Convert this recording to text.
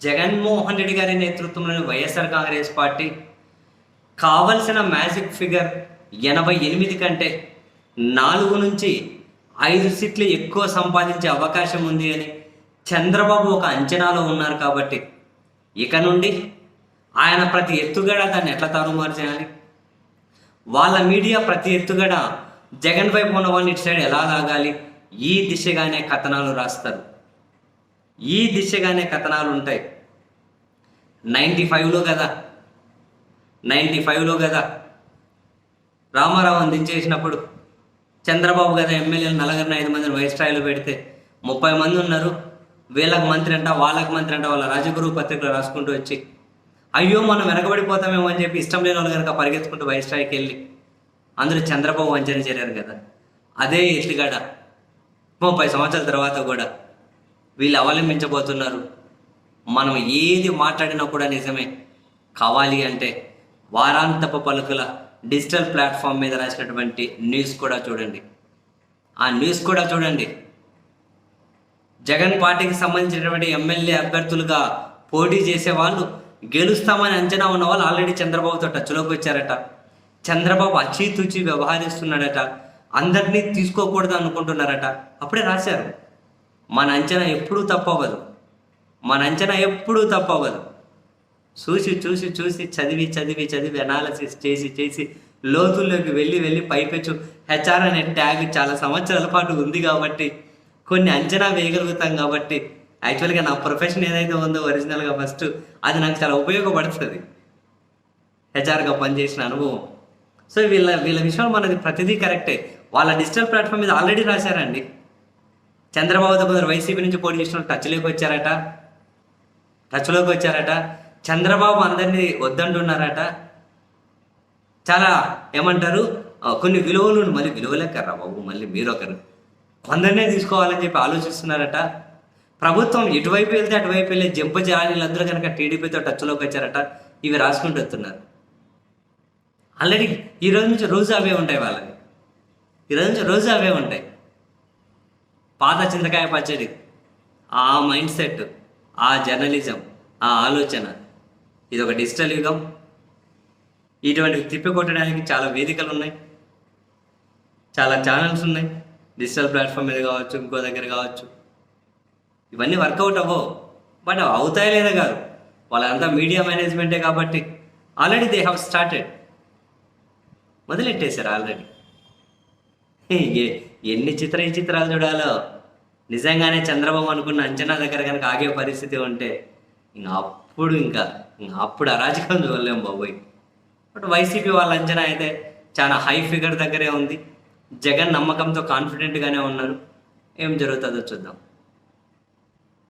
జగన్మోహన్ రెడ్డి గారి నేతృత్వంలోని YSR Congress party కావలసిన మ్యాజిక్ ఫిగర్ ఎనభై ఎనిమిది కంటే నాలుగు నుంచి ఐదు సీట్లు ఎక్కువ సంపాదించే అవకాశం ఉంది అని చంద్రబాబు ఒక అంచనాలో ఉన్నారు కాబట్టి ఇక నుండి ఆయన ప్రతి ఎత్తుగడ దాన్ని ఎట్లా తారుమారు చేయాలి? వాళ్ళ మీడియా ప్రతి ఎత్తుగడ జగన్ వైపు ఉన్న వాళ్ళని ఇటు సైడ్ ఎలా లాగాలి? ఈ దిశగానే కథనాలు రాస్తారు. ఈ దిశగానే కథనాలు ఉంటాయి. నైంటీ ఫైవ్లో కదా నైంటీ ఫైవ్లో కదా రామారావు దించేసినప్పుడు చంద్రబాబు కదా ఎమ్మెల్యేలు నలగరిన ఐదు మందిని వైస్టాయిలో పెడితే ముప్పై మంది ఉన్నారు. వీళ్ళకి మంత్రి అంట వాళ్ళకి మంత్రి అంట వాళ్ళ రాజగురు పత్రికలు రాసుకుంటూ వచ్చి అయ్యో మనం వెనకబడిపోతామేమో అని చెప్పి ఇష్టం లేని వాళ్ళు కనుక పరిగెత్తుకుంటూ వైస్రాయికి వెళ్ళి అందులో చంద్రబాబు వంచన చేరారు కదా అదే ఎత్తుగాడ. ముప్పై సంవత్సరాల తర్వాత కూడా వీళ్ళు అవలంబించబోతున్నారు మనం ఏది మాట్లాడినా కూడా నిజమే. కావాలి అంటే వారాంతపు పలుకుల డిజిటల్ ప్లాట్ఫామ్ మీద రాసినటువంటి న్యూస్ కూడా చూడండి. ఆ న్యూస్ కూడా చూడండి. జగన్ పార్టీకి సంబంధించినటువంటి ఎమ్మెల్యే అభ్యర్థులుగా పోటీ చేసే వాళ్ళు గెలుస్తామని అంచనా ఉన్న వాళ్ళు ఆల్రెడీ చంద్రబాబుతో టచ్లోకి వచ్చారట. చంద్రబాబు అచీతుచి వ్యవహరిస్తున్నాడట. అందరినీ తీసుకోకూడదు అనుకుంటున్నారట. అప్పుడే రాశారు. మన అంచనా ఎప్పుడూ తప్పవదు మన అంచనా ఎప్పుడూ తప్పవదు చూసి చూసి చూసి చదివి చదివి చదివి అనాలసిస్ చేసి చేసి లోతుల్లోకి వెళ్ళి వెళ్ళి పైపెచ్చు. హెచ్ఆర్ అనే ట్యాగ్ చాలా సంవత్సరాల పాటు ఉంది కాబట్టి కొన్ని అంచనా వేయగలుగుతాం కాబట్టి యాక్చువల్గా నా ప్రొఫెషన్ ఏదైతే ఉందో ఒరిజినల్గా ఫస్ట్ అది నాకు చాలా ఉపయోగపడుతుంది. హెచ్ఆర్గా పనిచేసిన అనుభవం. సో వీళ్ళ వీళ్ళ విషయంలో మనది ప్రతిదీ కరెక్టే వాళ్ళ డిజిటల్ ప్లాట్ఫామ్ మీద ఆల్రెడీ రాశారండి. చంద్రబాబుతో కొందరు వైసీపీ నుంచి పోటీ చేసిన టచ్లోకి వచ్చారట. టచ్లోకి వచ్చారట. చంద్రబాబు అందరినీ వద్దంటున్నారట. చాలా ఏమంటారు? కొన్ని విలువలు మళ్ళీ విలువలేకర్రా బాబు మళ్ళీ మీరు ఒకరు. కొందరినే తీసుకోవాలని చెప్పి ఆలోచిస్తున్నారట. ప్రభుత్వం ఇటువైపు వెళ్తే అటువైపు వెళ్ళే జంప చేయాలి కనుక టీడీపీతో టచ్లోకి వచ్చారట ఇవి రాసుకుంటూ వస్తున్నారు. ఆల్రెడీ ఈ రోజు నుంచి రోజు అవే ఉంటాయి వాళ్ళకి ఈ రోజు నుంచి రోజు అవే ఉంటాయి. పాత చింతకాయ పచ్చడి. ఆ మైండ్ సెట్ ఆ జర్నలిజం ఆ ఆలోచన ఇది ఒక డిజిటల్ యుగం. ఇటువంటివి తిప్పికొట్టడానికి చాలా వేదికలు ఉన్నాయి చాలా ఛానల్స్ ఉన్నాయి. డిజిటల్ ప్లాట్ఫామ్ మీద కావచ్చు ఇంకో దగ్గర కావచ్చు. ఇవన్నీ వర్కౌట్ అవ్వవు. బట్ అవి అవుతాయి లేదా కాదు. వాళ్ళంతా మీడియా మేనేజ్మెంటే కాబట్టి ఆల్రెడీ దే హ్యావ్ స్టార్టెడ్ మొదలెట్టేశారు ఆల్రెడీ ఏ- ఎన్ని చిత్ర ఈ చిత్రాలు చూడాలో. నిజంగానే చంద్రబాబు అనుకున్న అంచనా దగ్గర కనుక ఆగే పరిస్థితి ఉంటే ఇంకా అప్పుడు ఇంకా ఇంకా అప్పుడు అరాజకం చూడలేము బాబోయ్. బట్ వైసీపీ వాళ్ళ అంచనా అయితే చాలా హై ఫిగర్ దగ్గరే ఉంది. జగన్ నమ్మకంతో కాన్ఫిడెంట్గానే ఉన్నారు. ఏం జరుగుతుందో చూద్దాం.